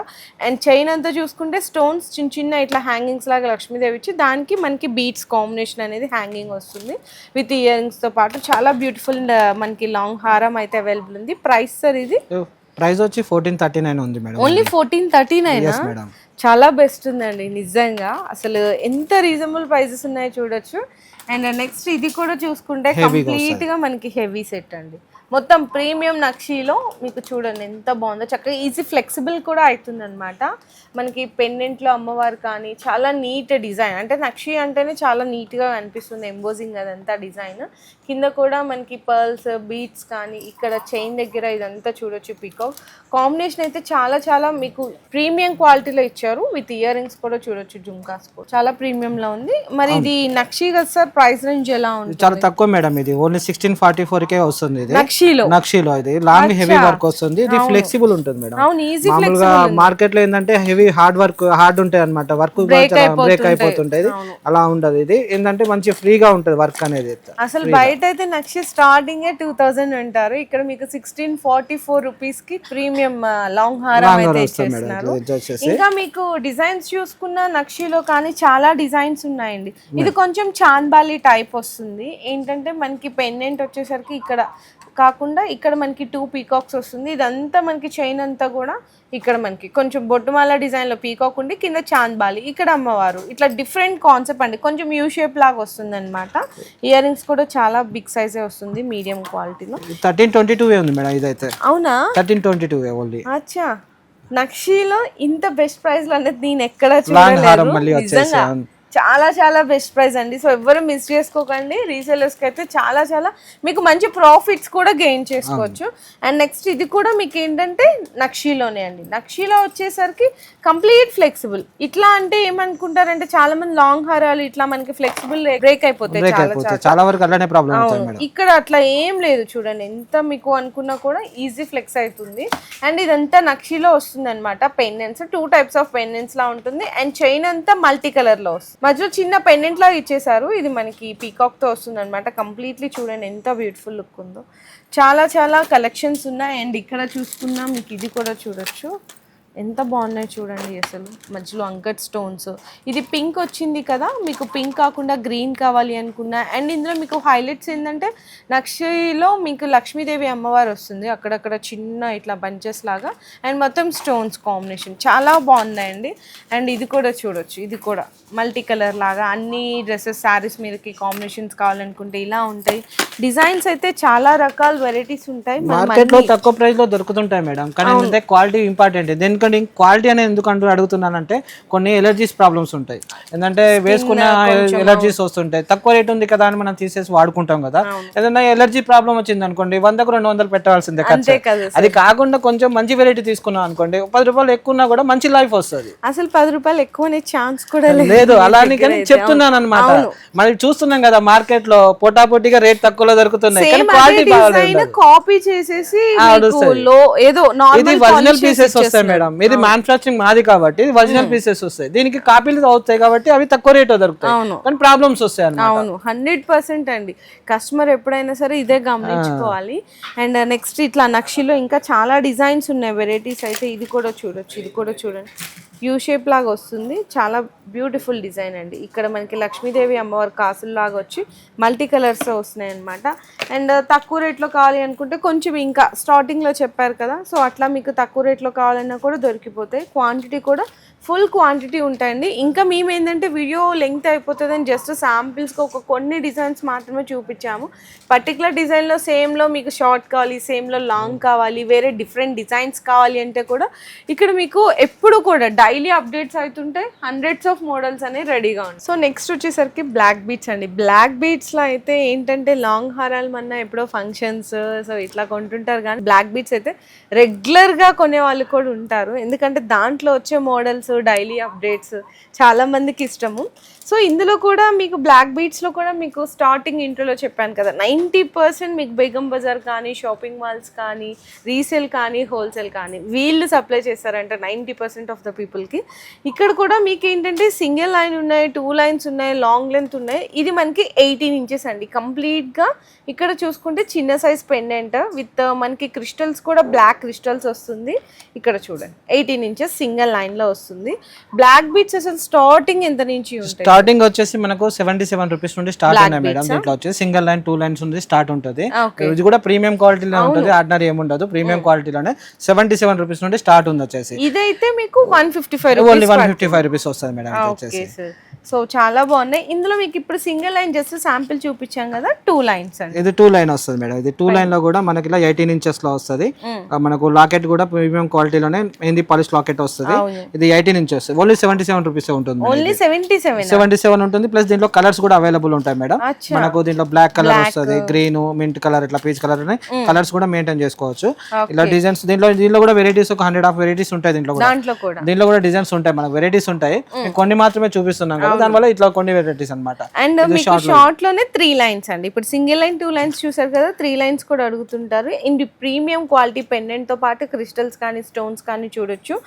A: అండ్ చైన్ అంతా చూసుకుంటే స్టోన్స్ చిన్న చిన్న ఇట్లా హ్యాంగింగ్స్ లాగా లక్ష్మీదేవి ఇచ్చి దానికి మనకి బీట్స్ కాంబినేషన్ అనేది హ్యాంగింగ్ వస్తుంది. విత్ ఇయర్తో పాటు చాలా బ్యూటిఫుల్ మనకి లాంగ్ హారం అయితే అవైలబుల్ ఉంది. ప్రైస్ సార్ ఇది?
B: ప్రైస్ వచ్చి ఫోర్టీన్ థర్టీ నైన్ ఉంది madam
A: only fourteen thirty nine
B: madam
A: చాలా బెస్ట్ ఉందండి నిజంగా. అసలు ఎంత రీజనబుల్ ప్రైజెస్ ఉన్నాయో చూడొచ్చు. అండ్ నెక్స్ట్ ఇది కూడా చూసుకుంటే కంప్లీట్గా మనకి హెవీ సెట్ అండి. మొత్తం ప్రీమియం నక్షీలో మీకు చూడండి ఎంత బాగుందో. చక్కగా ఈజీ ఫ్లెక్సిబుల్ కూడా అవుతుంది అనమాట మనకి పెండెంట్లో అమ్మవారు కానీ చాలా నీట్ డిజైన్ అంటే నక్షి అంటేనే చాలా నీట్గా అనిపిస్తుంది ఎంబోజింగ్ అదంతా డిజైన్ కింద కూడా మనకి పర్ల్స్ బీట్స్ కానీ ఇక్కడ చైన్ దగ్గర ఇదంతా చూడొచ్చు పికాక్ కాంబినేషన్ అయితే చాలా చాలా మీకు ప్రీమియం క్వాలిటీలో ఇచ్చారు. విత్ ఇయర్ రింగ్స్ కూడా చూడొచ్చు జుంకాస్ కూడా. చాలా ప్రీమియంలో ఉంది. మరి ఇది నక్షి కదా సార్ ప్రైస్ రేంజ్ ఎలా ఉంది
B: చాలా తక్కువ మేడం ఇది. ఓన్లీ సిక్స్టీన్ ఫార్టీ ఫోర్ కే వస్తుంది ఇది.
A: నక్షిలో.
B: నక్షీలో ఇది లాంగ్ హెవీ వర్క్ వస్తుంది. ఇది ఫ్లెక్సిబుల్ ఉంటుంది మేడం.
A: అవును ఈజీ
B: మామూలుగా మార్కెట్లో ఏంటంటే హెవీ హార్డ్ వర్క్ హార్డ్ ఉంటాయి అనమాట వర్క్ బ్రేక్ అయిపోతుంటది అలా ఉండదు. ఇది ఏంటంటే మంచి ఫ్రీగా ఉంటది వర్క్ అనేది.
A: అసలు బయట అయితే నక్షి స్టార్టింగ్ టూ థౌజండ్ ఉంటారు ఇక్కడ మీకు సిక్స్టీన్ ఫార్టీ ఫోర్ రూపీస్కి ప్రీమియం లాంగ్ హారం అయితే ఇచ్చేస్తున్నారు. ఇంకా మీకు డిజైన్స్ చూసుకున్న నక్షిలో కానీ చాలా డిజైన్స్ ఉన్నాయండి. ఇది కొంచెం చాంద్బాలి టైప్ వస్తుంది. ఏంటంటే మనకి పెండెంట్ వచ్చేసరికి ఇక్కడ కాకుండా ఇక్కడ మనకి టూ పీకాక్స్ వస్తుంది. ఇదంతా మనకి చైన్ అంతా కూడా ఇక్కడ మనకి. కొంచెం బొట్టుమాల డిజైన్లో పీకాక్ ఉండి కింద చాంద్బాలి. ఇక్కడ అమ్మవారు. ఇట్లా డిఫరెంట్ కాన్సెప్ట్ అండి. కొంచెం యూ షేప్ లాగా వస్తుంది అనమాట ఇయర్ రింగ్స్ కూడా చాలా బిగ్ సైజే వస్తుంది మీడియం క్వాలిటీలో
B: థర్టీన్ ట్వంటీ టూ ఉంది మేడం ఇదైతే.
A: అవునా?
B: థర్టీన్ ట్వంటీ టూ ఓన్లీ
A: అచ్చా. నక్షీలో ఇంత బెస్ట్ ప్రైస్లో అనేది నేను ఎక్కడ చూడలేదు. నిజంగా. చాలా చాలా బెస్ట్ ప్రైస్ అండి. సో ఎవ్వరు మిస్ చేసుకోకండి. రీసేలర్స్కి అయితే చాలా చాలా మీకు మంచి ప్రాఫిట్స్ కూడా గెయిన్ చేసుకోవచ్చు. అండ్ నెక్స్ట్ ఇది కూడా మీకు ఏంటంటే నక్షీలోనే అండి. నక్షీలో వచ్చేసరికి కంప్లీట్ ఫ్లెక్సిబుల్ ఇట్లా అంటే ఏమనుకుంటారంటే చాలా మంది లాంగ్ హారాలు ఇట్లా మనకి ఫ్లెక్సిబుల్ బ్రేక్ అయిపోతాయి చాలా
B: వరకు అలానే ప్రాబ్లం
A: ఇక్కడ అట్లా ఏం లేదు చూడండి. ఎంత మీకు అనుకున్నా కూడా ఈజీ ఫ్లెక్స్ అవుతుంది. అండ్ ఇదంతా నక్షిలో వస్తుంది అనమాట pendants two types of pendants లా ఉంటుంది. అండ్ చైన్ అంతా మల్టీ కలర్లో వస్తుంది. మధ్యలో చిన్న పెండెంట్ లాగా ఇచ్చేసారు ఇది మనకి పీకాక్తో వస్తుంది అనమాట కంప్లీట్లీ చూడండి ఎంత బ్యూటిఫుల్ లుక్ ఉందో. చాలా చాలా కలెక్షన్స్ ఉన్నాయి. అండ్ ఇక్కడ చూసుకున్నా మీకు ఇది కూడా చూడొచ్చు. ఎంత బాగున్నాయి చూడండి అసలు. మధ్యలో అంకట్ స్టోన్స్ ఇది పింక్ వచ్చింది కదా మీకు పింక్ కాకుండా గ్రీన్ కావాలి అనుకున్నా. అండ్ ఇందులో మీకు హైలైట్స్ ఏంటంటే నక్షిలో మీకు లక్ష్మీదేవి అమ్మవారు వస్తుంది. అక్కడక్కడ చిన్న ఇట్లా బంచెస్ లాగా. అండ్ మొత్తం స్టోన్స్ కాంబినేషన్ చాలా బాగున్నాయండి. అండ్ ఇది కూడా చూడొచ్చు. ఇది కూడా మల్టీ కలర్ లాగా. అన్ని డ్రెస్సెస్ శారీస్ మీదకి కాంబినేషన్స్ కావాలనుకుంటే ఇలా ఉంటాయి. డిజైన్స్ అయితే చాలా రకాల వెరైటీస్ ఉంటాయి. మనం
B: మార్కెట్లో తక్కువ ప్రైస్లో దొరుకుతుంటాయి మేడం. కానీ క్వాలిటీ ఇంపార్టెంట్ ఎందుకంటే క్వాలిటీ అనేది ఎందుకు అంటూ అడుగుతున్నానంటే కొన్ని ఎలర్జీస్ ప్రాబ్లమ్స్ ఉంటాయి. ఎందుకంటే వేసుకున్న ఎలర్జీస్ వస్తుంటాయి. తక్కువ రేట్ ఉంది కదా అని మనం తీసేసి వాడుకుంటాం కదా. ఏదైనా ఎలర్జీ ప్రాబ్లం వచ్చింది అనుకోండి వందకు రెండు వందలు పెట్టాల్సిందే ఖర్చు. అది కాకుండా కొంచెం మంచి వెరైటీ తీసుకున్నాం అనుకోండి పది రూపాయలు ఎక్కువ ఉన్నా కూడా మంచి లైఫ్ వస్తుంది.
A: అసలు పది రూపాయలు ఎక్కువనే ఛాన్స్ కూడా లేదు
B: లేదు అలా అని కానీ చెప్తున్నాను అనమాట మరి చూస్తున్నాం కదా మార్కెట్లో పోటాపోటీగా రేట్ తక్కువలో దొరుకుతున్నాయి కానీ క్వాలిటీ
A: కాపీ చేసేసి ఏదో
B: ఇది ఒరిజినల్ పీసెస్ వస్తాయి మేడం. ఇది మ్యానుఫాక్చరింగ్ మాది కాబట్టి ఒరిజినల్ పీసెస్ వస్తాయి. దీనికి కాపీలు అవుతాయి కాబట్టి అవి తక్కువ రేట్ దొరుకుతాయి. కానీ ప్రాబ్లమ్స్ వస్తాయి
A: అవును హండ్రెడ్ పర్సెంట్ అండి. కస్టమర్ ఎప్పుడైనా సరే ఇదే గమనించుకోవాలి. అండ్ నెక్స్ట్ ఇట్లా నక్షిలో ఇంకా చాలా డిజైన్స్ ఉన్నాయి. వెరైటీస్ అయితే ఇది కూడా చూడొచ్చు ఇది కూడా చూడండి. యూ షేప్ లాగా వస్తుంది. చాలా బ్యూటిఫుల్ డిజైన్ అండి. ఇక్కడ మనకి లక్ష్మీదేవి అమ్మవారి కాసులు లాగా వచ్చి మల్టీ కలర్స్ వస్తున్నాయి అనమాట అండ్ తక్కువ రేట్లో కావాలి అనుకుంటే కొంచెం ఇంకా స్టార్టింగ్లో చెప్పారు కదా సో అట్లా మీకు తక్కువ రేట్లో కావాలన్నా కూడా దొరికిపోతాయి. క్వాంటిటీ కూడా ఫుల్ క్వాంటిటీ ఉంటాయండి. ఇంకా మేము ఏంటంటే వీడియో లెంగ్త్ అయిపోతుందని జస్ట్ శాంపిల్స్కి ఒక కొన్ని డిజైన్స్ మాత్రమే చూపించాము. పర్టికులర్ డిజైన్లో సేమ్లో మీకు షార్ట్ కావాలి సేమ్లో లాంగ్ కావాలి వేరే డిఫరెంట్ డిజైన్స్ కావాలి అంటే కూడా ఇక్కడ మీకు ఎప్పుడు కూడా డైలీ అప్డేట్స్ అవుతుంటాయి హండ్రెడ్స్ ఆఫ్ మోడల్స్ అనేవి రెడీగా ఉంటాయి. సో నెక్స్ట్ వచ్చేసరికి బ్లాక్ బీట్స్ అండి. బ్లాక్ బీట్స్లో అయితే ఏంటంటే లాంగ్ హారాలు మన ఎప్పుడో ఫంక్షన్స్ సో ఇట్లా కొంటుంటారు కానీ బ్లాక్ బీట్స్ అయితే రెగ్యులర్గా కొనే వాళ్ళు కూడా ఉంటారు. ఎందుకంటే దాంట్లో వచ్చే మోడల్స్ డైలీ అప్డేట్స్ చాలా మందికి ఇష్టము. సో ఇందులో కూడా మీకు బ్లాక్ బీట్స్లో కూడా మీకు స్టార్టింగ్ ఇంట్రోలో చెప్పాను కదా నైంటీ పర్సెంట్ మీకు బేగం బజార్ కానీ షాపింగ్ మాల్స్ కానీ రీసేల్ కానీ హోల్సేల్ కానీ వీళ్ళు సప్లై చేస్తారంట నైంటీ పర్సెంట్ ఆఫ్ ద పీపుల్కి ఇక్కడ కూడా మీకు ఏంటంటే సింగిల్ లైన్ ఉన్నాయి టూ లైన్స్ ఉన్నాయి లాంగ్ లెంత్ ఉన్నాయి. ఇది మనకి ఎయిటీన్ ఇంచెస్ అండి. కంప్లీట్గా ఇక్కడ చూసుకుంటే చిన్న సైజ్ పెండెంట్ విత్ మనకి క్రిస్టల్స్ కూడా బ్లాక్ క్రిస్టల్స్ వస్తుంది. ఇక్కడ చూడండి ఎయిటీన్ ఇంచెస్ సింగిల్ లైన్లో వస్తుంది. బ్లాక్ బీట్స్ అసలు స్టార్టింగ్ ఎంత నుంచి ఉంటాయి?
B: స్టార్టింగ్ వచ్చేసి మనకు సెవెంటీ సెవెన్ రూపీస్ నుండి స్టార్ట్ ఉన్నాయి మేడం. దీంట్లో వచ్చేసి సింగిల్ లైన్ టూ లైన్స్ ఉంది స్టార్ట్ ఉంటుంది. ఇది కూడా ప్రీమియం క్వాలిటీలో ఉంటుంది ఆర్డినరీ ఏముండదు ప్రీమియం క్వాలిటీలోనే సెవెంటీ సెవెన్ రూపీస్ నుండి స్టార్ట్ ఉంది వచ్చేసి.
A: ఇదైతే మీకు one fifty five
B: only one fifty five rupees వస్తుంది మేడం వచ్చేసి.
A: సో చాలా బాగున్నాయి. ఇందులో మీకు ఇప్పుడు సింగిల్ లైన్ జస్ట్ శాంపిల్ చూపించాం కదా టూ లైన్స్ అండి.
B: ఇది టూ లైన్ వస్తుంది మేడం. ఇది టూ లైన్లో కూడా మనకి ఇలా ఎయిటీన్ ఇంచెస్లో వస్తుంది. మనకు లాకెట్ కూడా ప్రీమియం క్వాలిటీలోనే మెహందీ పాలిష్ లాకెట్ వస్తుంది. ఇది eighteen inches only seventy seven rupees ఉంటుంది
A: only seventy seven
B: seventy seven ఉంటుంది. ప్లస్ దీంట్లో కలర్స్ కూడా అవైలబుల్ ఉంటాయి మేడం. మనకు దీంట్లో బ్లాక్ కలర్ వస్తుంది గ్రీన్ మింట్ కలర్ ఇట్లా పీచ్ కలర్ కలర్స్ కూడా మెయింటైన్ చేసుకోవచ్చు. ఇలా డిజైన్స్ దీంట్లో దీంట్లో కూడా వెరైటీస్ ఒక హండ్రెడ్ ఆఫ్ వెరైటీస్ ఉంటాయి దీంట్లో కూడా.
A: దాంట్లో కూడా.
B: దీంట్లో కూడా డిజైన్స్ ఉంటాయి. మనకు వెరైటీస్ ఉంటాయి. కొన్ని మాత్రమే చూపిస్తున్నాం కదా. దానివల్ల ఇట్లా కొన్ని వెరైటీస్ అన్నమాట.
A: అండ్ మీకు షార్ట్లోనే త్రీ లైన్స్ అండి. ఇప్పుడు సింగిల్ లైన్ టూ లైన్స్ చూసారు కదా త్రీ లైన్స్ కూడా అడుగుతుంటారు. ఇండి ప్రీమియం క్వాలిటీ పెండెంట్తో పాటు క్రిస్టల్స్ కానీ స్టోన్స్ కానీ చూడొచ్చు.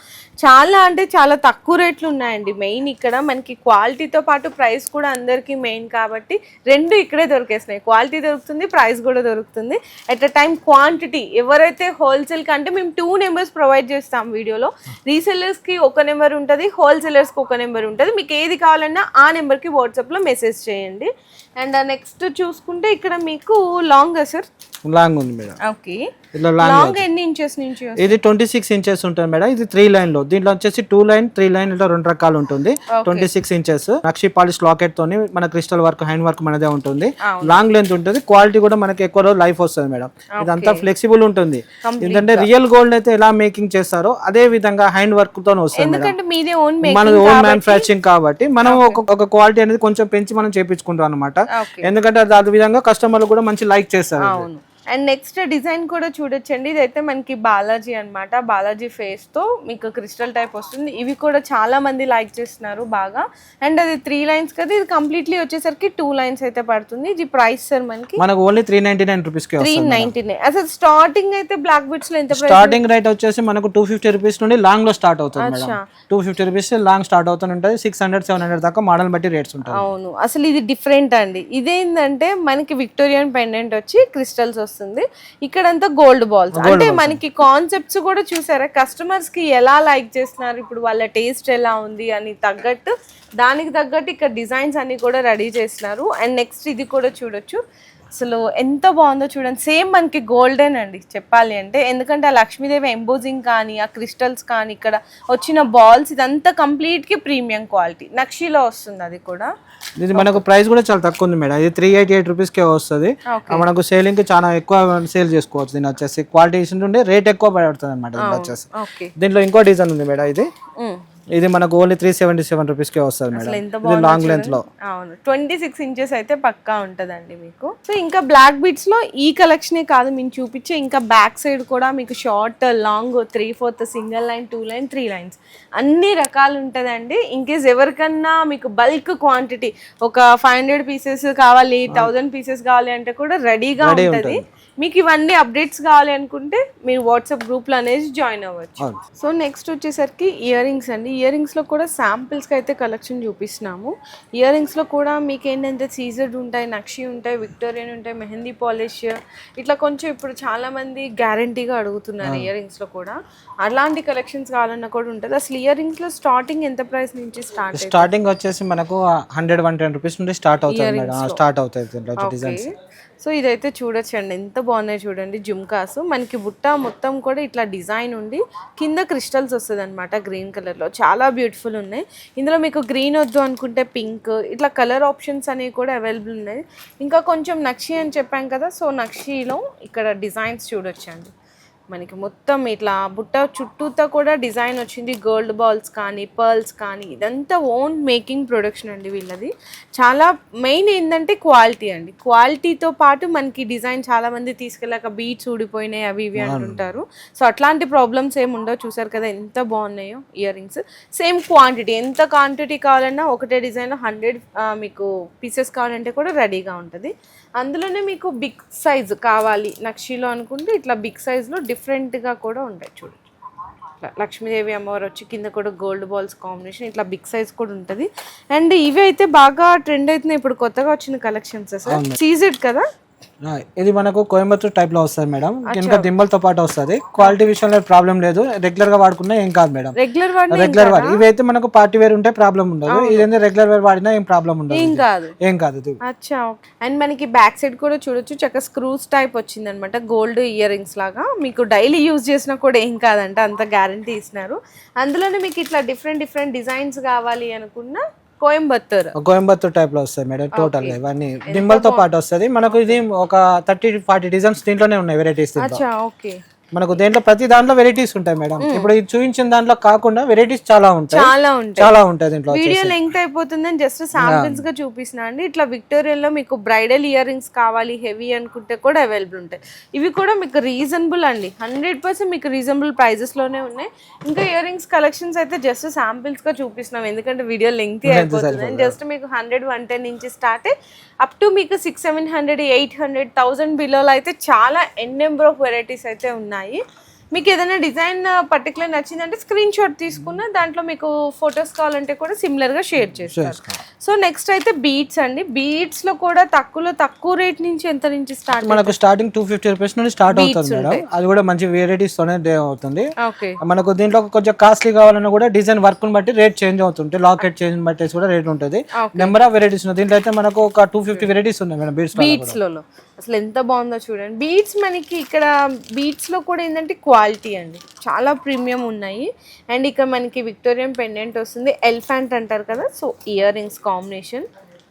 A: చాలా అంటే చాలా తక్కువ రేట్లు ఉన్నాయండి మెయిన్ ఇక్కడ. మనకి క్వాలిటీతో పాటు ప్రైస్ కూడా అందరికీ మెయిన్ కాబట్టి రెండు ఇక్కడే దొరికేసినాయి. క్వాలిటీ దొరుకుతుంది ప్రైస్ కూడా దొరుకుతుంది. ఎట్ అ టైం క్వాంటిటీ ఎవరైతే హోల్సేల్ కంటే మేము టూ నెంబర్స్ ప్రొవైడ్ చేస్తాం వీడియోలో. రీసెల్లర్స్కి ఒక నెంబర్ ఉంటుంది హోల్సేలర్స్కి ఒక నెంబర్ ఉంటుంది. మీకు ఏది కావాలన్నా ఆ నెంబర్కి వాట్సాప్లో మెసేజ్ చేయండి. అండ్ నెక్స్ట్ చూసుకుంటే ఇక్కడ మీకు లాంగ్ సార్?
B: లాంగ్ ఉంది మేడం.
A: ఓకే.
B: ఇట్లా లాంగ్
A: లాంగ్ ఎన్ని ఇంచెస్ నుంచి?
B: ఇది ట్వంటీ సిక్స్ ఇంచెస్ ఉంటుంది మేడం. ఇది త్రీ లైన్లో. దీంట్లో వచ్చేసి టూ లైన్ త్రీ లైన్ ఇట్లా రెండు రకాలు ఉంటుంది. Twenty six inches. Nakshi polish locket తోని మన క్రిస్టల్ వర్క్ హ్యాండ్ వర్క్ మనదే ఉంటుంది. లాంగ్ లెంత్ ఉంటుంది. క్వాలిటీ కూడా మనకి ఎక్కువ రోజు లైఫ్ వస్తుంది మేడం. ఇదంతా ఫ్లెక్సిబుల్ ఉంటుంది. ఏంటంటే రియల్ గోల్డ్ అయితే ఎలా మేకింగ్ చేస్తారో అదే విధంగా హ్యాండ్ వర్క్తో వస్తుంది మేడం.
A: ఎందుకంటే మీదే ఓన్
B: మ్యానుఫ్యాక్చరింగ్ కాబట్టి మనం ఒక క్వాలిటీ అనేది కొంచెం పెంచి మనం చేపించుకుంటాం అనమాట
A: ఓకే
B: ఎందుకంటే అది విధంగా కస్టమర్లు కూడా మంచి లైక్ చేస్తారు.
A: అండ్ నెక్స్ట్ డిజైన్ కూడా చూడొచ్చండి. ఇదైతే మనకి బాలాజీ అన్నమాట. బాలాజీ ఫేస్తో మీకు క్రిస్టల్ టైప్ వస్తుంది. ఇవి కూడా చాలా మంది లైక్ చేస్తున్నారు బాగా. అండ్ అది త్రీ లైన్స్ కదా ఇది కంప్లీట్లీ వచ్చేసరికి టూ లైన్స్ అయితే పడుతుంది. ఇది ప్రైస్ సార్ మనకి
B: మనకు only three ninety nine rupees
A: three ninety nine అసలు స్టార్టింగ్ అయితే బ్లాక్ బిట్స్లో ఎంత
B: స్టార్టింగ్ రేట్ వచ్చేసి మనకు టూ ఫిఫ్టీ రూపీస్ నుండి లాంగ్లో స్టార్ట్ అవుతుంది two fifty rupees long start అవుతూనే ఉంటుంది. సిక్స్ హండ్రెడ్ సెవెన్ హండ్రెడ్ దాకా మోడల్ బట్టి రేట్స్ ఉంటాయి.
A: అవును. అసలు ఇది డిఫరెంట్ అండి. ఇదేంటంటే మనకి విక్టోరియన్ పెండెంట్ వచ్చి క్రిస్టల్స్ వస్తాయి. వస్తుంది. ఇక్కడంతా గోల్డ్ బాల్స్ అంటే మనకి కాన్సెప్ట్స్ కూడా చూసారా? కస్టమర్స్కి ఎలా లైక్ చేస్తున్నారు? ఇప్పుడు వాళ్ళ టేస్ట్ ఎలా ఉంది అని తగ్గట్టు దానికి తగ్గట్టు ఇక్కడ డిజైన్స్ అన్ని కూడా రెడీ చేస్తున్నారు. అండ్ నెక్స్ట్ ఇది కూడా చూడొచ్చు. అసలు ఎంత బాగుందో చూడండి. సేమ్ మనకి గోల్డెన్ అండి చెప్పాలి అంటే. ఎందుకంటే ఆ లక్ష్మీదేవి ఎంబోజింగ్ కానీ ఆ క్రిస్టల్స్ కానీ ఇక్కడ వచ్చిన బాల్స్ ఇదంతా కంప్లీట్గా ప్రీమియం క్వాలిటీ నక్షీలో వస్తుంది అది కూడా.
B: ఇది మనకు ప్రైస్ కూడా చాలా తక్కువ ఉంది మేడం. ఇది త్రీ ఎయిటీ ఎయిట్ రూపీస్కే వస్తుంది. మనకు సేలింగ్కి చాలా ఎక్కువ సేల్ చేసుకోవచ్చు దీని వచ్చేసి. క్వాలిటీ ఉంటే రేట్ ఎక్కువ పడుతుంది అనమాట దీంట్లో వచ్చేసి.
A: ఓకే
B: దీంట్లో ఇంకో డిజైన్ ఉంది మేడం ఇది. ఇది మనకు ఓన్లీ త్రీ సెవెంటీ సెవెన్ రూపీస్కే వస్తుంది మేడం ఇది లాంగ్ లెంత్లో.
A: అవును. ట్వంటీ సిక్స్ ఇంచెస్ అయితే పక్కా ఉంటుందండి మీకు. సో ఇంకా బ్లాక్ బీట్స్లో ఈ కలెక్షనే కాదు మేము చూపించే ఇంకా బ్యాక్ సైడ్ కూడా మీకు short long three fourth single line two line three lines అన్ని రకాలు ఉంటుందండి. ఇన్ కేస్ ఎవరికన్నా మీకు బల్క్ క్వాంటిటీ ఒక ఫైవ్ హండ్రెడ్ పీసెస్ కావాలి థౌజండ్ పీసెస్ కావాలి అంటే కూడా రెడీగా ఉంటుంది. మీకు ఇవన్నీ అప్డేట్స్ కావాలి అనుకుంటే మీరు వాట్సాప్ గ్రూప్లో అనేది జాయిన్ అవ్వచ్చు. సో నెక్స్ట్ వచ్చేసరికి ఇయర్ రింగ్స్ అండి. ఇయర్ రింగ్స్లో కూడా శాంపిల్స్కి అయితే కలెక్షన్ చూపిస్తున్నాము. ఇయర్ రింగ్స్లో కూడా మీకు ఏంటంటే సీజర్డ్ ఉంటాయి నక్షి ఉంటాయి విక్టోరియన్ ఉంటాయి మెహందీ పాలిష్ ఇట్లా కొంచెం ఇప్పుడు చాలా మంది గ్యారంటీగా అడుగుతున్నారు ఇయర్ రింగ్స్లో కూడా. అలాంటి కలెక్షన్స్ కావాలన్నా కూడా ఉంటుంది. అసలు ఇయర్ రింగ్స్లో స్టార్టింగ్ ఎంత ప్రైస్ నుంచి స్టార్ట్
B: స్టార్టింగ్ వచ్చేసి మనకు హండ్రెడ్ వన్ టెన్ రూపీస్ నుండి స్టార్ట్ అవుతుంది స్టార్ట్ అవుతుంది డిజైన్స్
A: సో ఇదైతే చూడొచ్చండి. ఎంత బాగున్నాయి చూడండి జుమ్కాస్ మనకి బుట్ట మొత్తం కూడా ఇట్లా డిజైన్ ఉండి కింద క్రిస్టల్స్ వస్తుంది అనమాట గ్రీన్ కలర్లో. చాలా బ్యూటిఫుల్ ఉన్నాయి. ఇందులో మీకు గ్రీన్ వద్దు అనుకుంటే పింక్ ఇట్లా కలర్ ఆప్షన్స్ అనేవి కూడా అవైలబుల్ ఉన్నాయి. ఇంకా కొంచెం నక్షి అని చెప్పాం కదా సో నక్షిలో ఇక్కడ డిజైన్స్ చూడొచ్చండి. మనకి మొత్తం ఇట్లా బుట్ట చుట్టూతో కూడా డిజైన్ వచ్చింది. గోల్డ్ బాల్స్ కానీ పర్ల్స్ కానీ ఇదంతా ఓన్ మేకింగ్ ప్రొడక్షన్ అండి వీళ్ళది. చాలా మెయిన్ ఏంటంటే క్వాలిటీ అండి. క్వాలిటీతో పాటు మనకి డిజైన్ చాలా మంది తీసుకెళ్ళాక బీట్స్ ఊడిపోయినాయి అవి ఇవి అంటుంటారు. సో అట్లాంటి ప్రాబ్లమ్స్ ఏమి ఉండవు. చూసారు కదా ఎంత బాగున్నాయో ఇయర్ రింగ్స్ సేమ్ క్వాంటిటీ ఎంత క్వాంటిటీ కావాలన్నా ఒకటే డిజైన్ హండ్రెడ్ మీకు పీసెస్ కావాలంటే కూడా రెడీగా ఉంటుంది. అందులోనే మీకు బిగ్ సైజ్ కావాలి. నక్షిలో అనుకుంటే ఇట్లా బిగ్ సైజ్లో డిఫరెంట్గా కూడా ఉంటాయి చూడండి. లక్ష్మీదేవి అమ్మవారు వచ్చి కింద కూడా గోల్డ్ బాల్స్ కాంబినేషన్ ఇట్లా బిగ్ సైజ్ కూడా ఉంటుంది. అండ్ ఇవి అయితే బాగా ట్రెండ్ అవుతున్నాయి ఇప్పుడు కొత్తగా వచ్చిన కలెక్షన్స్ సార్. సీజెడ్ కదా?
B: ఇది మనకు కోయంబత్తూర్ టైప్లో వస్తుంది మేడం. ఇంకా దింబలతో పాటు వస్తుంది. క్వాలిటీ విషయంలో ప్రాబ్లం లేదు. రెగ్యులర్గా వాడుకున్నా ఏం కాదు మేడం.
A: రెగ్యులర్
B: రెగ్యులర్ వాడి. ఇవైతే మనకు పార్టీ వేర్ ఉంటే ప్రాబ్లం ఉండదు. ఇదేంటే రెగ్యులర్ వేర్ వాడినా ఏం ప్రాబ్లం ఉండదు.
A: ఏం
B: ఇది.
A: కాదు.
B: ఏం కాదు ఇది.
A: అచ్చా అండ్ మనకి బ్యాక్ సైడ్ కూడా చూడొచ్చు. చక్కగా స్క్రూస్ టైప్ వచ్చింది అనమాట గోల్డ్ ఇయర్ రింగ్స్ లాగా. మీకు డైలీ యూజ్ చేసినా కూడా ఏం కాదంట. అంత గ్యారంటీ ఇస్తున్నారు. అందులోనే మీకు ఇట్లా డిఫరెంట్ డిఫరెంట్ డిజైన్స్ కావాలి అనుకున్న కోయంబత్తూర్.
B: కోయంబత్తూర్ టైప్లో వస్తాయి మేడం టోటల్గా ఇవన్నీ దింబలతో పాటు వస్తుంది. మనకు ఇది ఒక థర్టీ ఫార్టీ డిజైన్స్ దీంట్లోనే ఉన్నాయి వెరైటీస్
A: ఓకే
B: మనకు దేంట్లో ప్రతి దాంట్లో వెరైటీస్ ఉంటాయి మేడం. ఇప్పుడు ఇది చూపించిన దాంట్లో కాకుండా వెరైటీస్ చాలా ఉంటాయి.
A: చాలా ఉంటాయి.
B: చాలా ఉంటాయి దీంట్లో
A: వీడియో లెంగ్త్ అయిపోతుందని జస్ట్ శాంపిల్స్గా చూపిస్తున్నా అండి. ఇట్లా విక్టోరియన్లో మీకు బ్రైడల్ ఇయర్ రింగ్స్ కావాలి హెవీ అనుకుంటే కూడా అవైలబుల్ ఉంటాయి. ఇవి కూడా మీకు రీజనబుల్ అండి. హండ్రెడ్ పర్సెంట్ మీకు రీజనబుల్ ప్రైజెస్లోనే ఉన్నాయి. ఇంకా ఇయర్ రింగ్స్ కలెక్షన్స్ అయితే జస్ట్ శాంపిల్స్గా చూపిస్తున్నాం. ఎందుకంటే వీడియో లెంగ్త్ అయిపోతుంది జస్ట్ మీకు హండ్రెడ్ వన్ టెన్ నుంచి స్టార్ట్ అప్ టు మీకు six seven hundred eight hundred thousand బిలోలో అయితే చాలా ఎన్ నెంబర్ ఆఫ్ వెరైటీస్ అయితే ఉన్నాయి. మీకు ఏదైనా డిజైన్ పర్టికులర్ నచ్చిందంటే స్క్రీన్ షాట్ తీసుకున్న దాంట్లో మీకు ఫొటోస్ కావాలంటే కూడా సిమిలర్గా షేర్ చేస్తారు. సో నెక్స్ట్ అయితే బీట్స్ అండి. బీట్స్లో కూడా తక్కువలో తక్కువ రేట్ నుంచి ఎంత నుంచి స్టార్ట్
B: మనకు స్టార్టింగ్ టూ ఫిఫ్టీ రూపీస్ నుండి స్టార్ట్ అవుతుంది మేడం. అది కూడా మంచి వెరైటీస్ తోనే అవుతుంది. మనకు దీంట్లో కొంచెం కాస్ట్లీ కావాలన్నా కూడా డిజైన్ వర్క్ బట్టి రేట్ చేంజ్ అవుతుంటే లాకెట్ చేంజ్ బట్టి కూడా రేట్ ఉంటుంది. నెంబర్ ఆఫ్ వెరైటీస్ ఉన్నాయి దీంట్లో అయితే మనకు ఒక టూ ఫిఫ్టీ వెరైటీస్ ఉన్నాయి మేడం బీట్స్
A: బీట్స్లలో. అసలు ఎంత బాగుందో చూడండి. బీట్స్ మనకి ఇక్కడ బీట్స్లో కూడా ఏంటంటే క్వాలిటీ అండి. చాలా ప్రీమియం ఉన్నాయి. అండ్ ఇక్కడ మనకి విక్టోరియన్ పెండెంట్ వస్తుంది. ఎలిఫెంట్ అంటారు కదా సో ఇయర్ రింగ్స్ కాంబినేషన్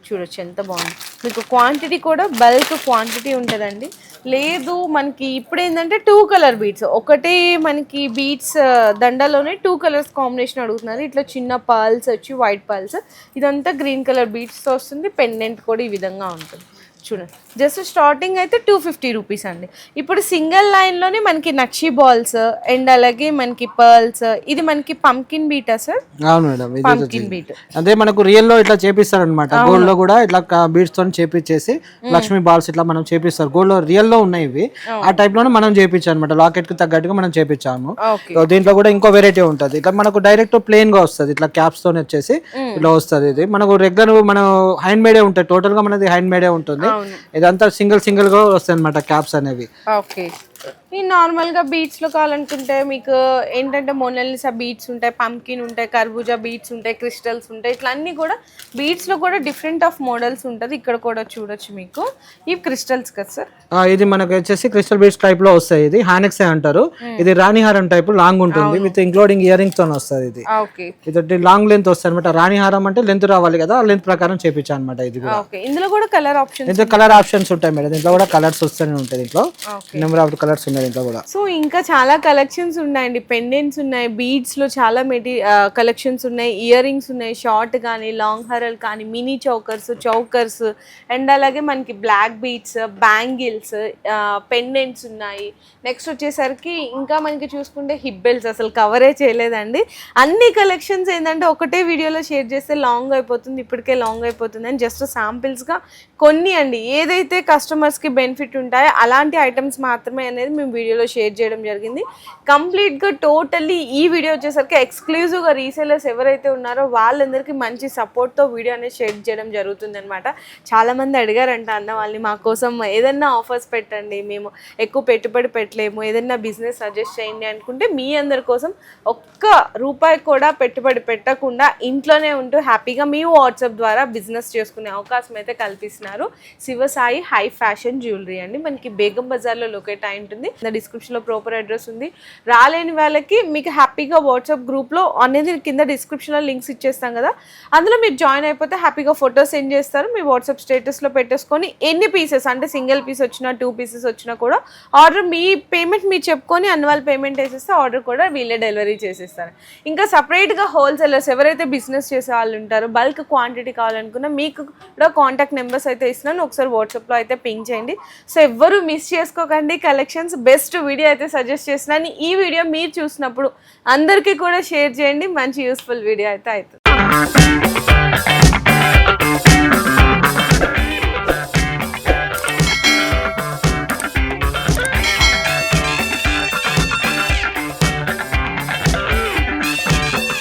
A: చూడొచ్చు ఎంత బాగుంది. మీకు క్వాంటిటీ కూడా బల్క్ క్వాంటిటీ ఉంటుందండి. లేదు మనకి ఇప్పుడు ఏంటంటే టూ కలర్ బీట్స్ ఒకటే మనకి బీట్స్ దండలోనే టూ కలర్స్ కాంబినేషన్ అడుగుతున్నారు. ఇట్లా చిన్న పర్ల్స్ వచ్చి వైట్ పర్ల్స్ ఇదంతా గ్రీన్ కలర్ బీట్స్తో వస్తుంది. పెండెంట్ కూడా ఈ విధంగా ఉంటుంది. చూడండి. జస్ట్ స్టార్టింగ్ అయితే టూ ఫిఫ్టీ రూపీస్ అండి. ఇప్పుడు సింగిల్ లైన్లోనే మనకి నక్షి బాల్స్ అండ్ అలాగే మనకి పర్ల్స్ ఇది మనకి పంకిన్ బీటా సార్?
B: అవును మేడం ఇది
A: పంకిన్ బీట్.
B: అదే మనకు రియల్లో ఇట్లా చేపిస్తారు అనమాట గోల్డ్లో కూడా ఇట్లా బీడ్స్తో చేపించేసి లక్ష్మీ బాల్స్ ఇట్లా మనం చేపిస్తారు. గోల్డ్లో రియల్లో ఉన్నాయి ఇవి. ఆ టైప్లోనే మనం చేపించాం అనమాట లాకెట్కి తగ్గట్టుగా మనం చేపించాము.
A: ఓకే.
B: సో దీంట్లో కూడా ఇంకో వెరైటీ ఉంటుంది. ఇట్లా మనకు డైరెక్ట్ ప్లేన్గా వస్తుంది. ఇట్లా క్యాప్స్ తోనే వచ్చేసి ఇట్లా వస్తుంది ఇది. మనకు రెగ్యులర్ మనం హ్యాండ్ మేడే ఉంటాయి టోటల్గా మనది హ్యాండ్ మేడే ఉంటుంది. ఇదంతా సింగిల్ సింగిల్గా వస్తాయి అనమాట క్యాప్స్ అనేవి.
A: ఓకే. ఈ నార్మల్గా బీట్స్లో కావాలనుకుంటే మీకు ఏంటంటే మొనలిసా బీట్స్ ఉంటాయి పంకిన్ ఉంటాయి కర్బూజా బీట్స్ ఉంటాయి క్రిస్టల్స్ ఉంటాయి. ఇట్లా అన్నీ కూడా బీట్స్లో కూడా డిఫరెంట్ ఆఫ్ మోడల్స్ ఉంటుంది. ఇక్కడ కూడా చూడొచ్చు మీకు. ఇవి క్రిస్టల్స్ కదా సార్
B: ఇది మనకు వచ్చేసి క్రిస్టల్ బీడ్స్ టైప్లో వస్తాయి ఇది. హానెక్స్ అంటారు. ఇది రాణిహారం టైప్ లాంగ్ ఉంటుంది. విత్ ఇంక్లూడింగ్ ఇయర్ రింగ్స్తో వస్తుంది ఇది.
A: ఓకే
B: ఇది లాంగ్ లెంత్ వస్తుంది అనమాట రాణిహారం అంటే లెంత్ రావాలి కదా. ఆ లెంత్ ప్రకారం చేపించాను అనమాట ఇది కూడా.
A: ఇందులో కూడా కలర్ ఆప్షన్
B: దీంట్లో కలర్ ఆప్షన్స్ ఉంటాయి మేడం. దీంట్లో కూడా కలర్స్ వస్తూనే ఉంటాయి దీంట్లో. నెంబర్ ఆఫ్ కలర్స్ ఉన్నాయి దీంట్లో కూడా.
A: సో ఇంకా చాలా కలెక్షన్స్ ఉన్నాయండి. పెండెంట్స్ ఉన్నాయి బీడ్స్లో చాలా మెటీ కలెక్షన్స్ ఉన్నాయి. ఇయర్ రింగ్స్ ఉన్నాయి షార్ట్ కానీ లాంగ్ హరల్ కానీ మినీ చౌకర్స్ చౌకర్స్ అండ్ అలాగే మనకి బ్లాక్ బీడ్స్ బ్యాంగిల్స్ పెండెంట్స్ ఉన్నాయి. నెక్స్ట్ వచ్చేసరికి ఇంకా మనకి చూసుకుంటే హిబ్బెల్స్ అసలు కవరే చేయలేదండి. అన్ని కలెక్షన్స్ ఏంటంటే ఒకటే వీడియోలో షేర్ చేస్తే లాంగ్ అయిపోతుంది ఇప్పటికే లాంగ్ అయిపోతుంది. అని జస్ట్ శాంపిల్స్గా కొన్ని అండి. ఏదైతే కస్టమర్స్కి బెనిఫిట్ ఉంటాయో అలాంటి ఐటమ్స్ మాత్రమే అనేది మేము వీడియోలో షేర్ చేయడం జరిగింది. కంప్లీట్గా టోటల్లీ ఈ వీడియో వచ్చేసరికి ఎక్స్క్లూజివ్గా రీసేలర్స్ ఎవరైతే ఉన్నారో వాళ్ళందరికీ మంచి సపోర్ట్తో వీడియో అనేది షేర్ చేయడం జరుగుతుంది అనమాట చాలామంది అడిగారంట అన్న వాళ్ళని మా కోసం ఏదన్నా ఆఫర్స్ పెట్టండి మేము ఎక్కువ పెట్టుబడి పెట్టలేము ఏదన్నా బిజినెస్ సజెస్ట్ చేయండి అనుకుంటే మీ అందరి కోసం ఒక్క రూపాయి కూడా పెట్టుబడి పెట్టకుండా ఇంట్లోనే ఉంటూ హ్యాపీగా మీ వాట్సాప్ ద్వారా బిజినెస్ చేసుకునే అవకాశం అయితే కల్పిస్తున్నారు. శివసాయి హై ఫ్యాషన్ జ్యువెలరీ అండి. మనకి బేగం బజార్లో లొకేట్ అయి ఉంటుంది. డిస్క్రిప్షన్లో ప్రాపర్ అడ్రస్ ఉంది. రాలేని వాళ్ళకి మీకు హ్యాపీగా వాట్సాప్ గ్రూప్లో అనేది కింద డిస్క్రిప్షన్లో లింక్స్ ఇచ్చేస్తాం కదా. అందులో మీరు జాయిన్ అయిపోతే హ్యాపీగా ఫోటో సెండ్ చేస్తారు. మీ వాట్సాప్ స్టేటస్లో పెట్టేసుకొని ఎన్ని పీసెస్ అంటే సింగిల్ పీస్ వచ్చినా టూ పీసెస్ వచ్చినా కూడా ఆర్డర్ మీ పేమెంట్ మీరు చెప్పుకొని అన్వాల్ పేమెంట్ వేసేస్తే ఆర్డర్ కూడా వీళ్ళే డెలివరీ చేసేస్తారు. ఇంకా సపరేట్గా హోల్సేలర్స్ ఎవరైతే బిజినెస్ చేసే వాళ్ళు ఉంటారో బల్క్ క్వాంటిటీ కావాలనుకున్నా మీకు కూడా కాంటాక్ట్ నెంబర్స్ అయితే అయితే ఇస్తున్నాను. ఒకసారి వాట్సాప్లో అయితే పింక్ చేయండి. సో ఎవ్వరు మిస్ చేసుకోకండి. కలెక్షన్స్ బెస్ట్ వీడియో అయితే సజెస్ట్ చేస్తున్నాను. ఈ వీడియో మీరు చూసినప్పుడు అందరికీ కూడా షేర్ చేయండి. మంచి యూస్ఫుల్ వీడియో అయితే అవుతుంది.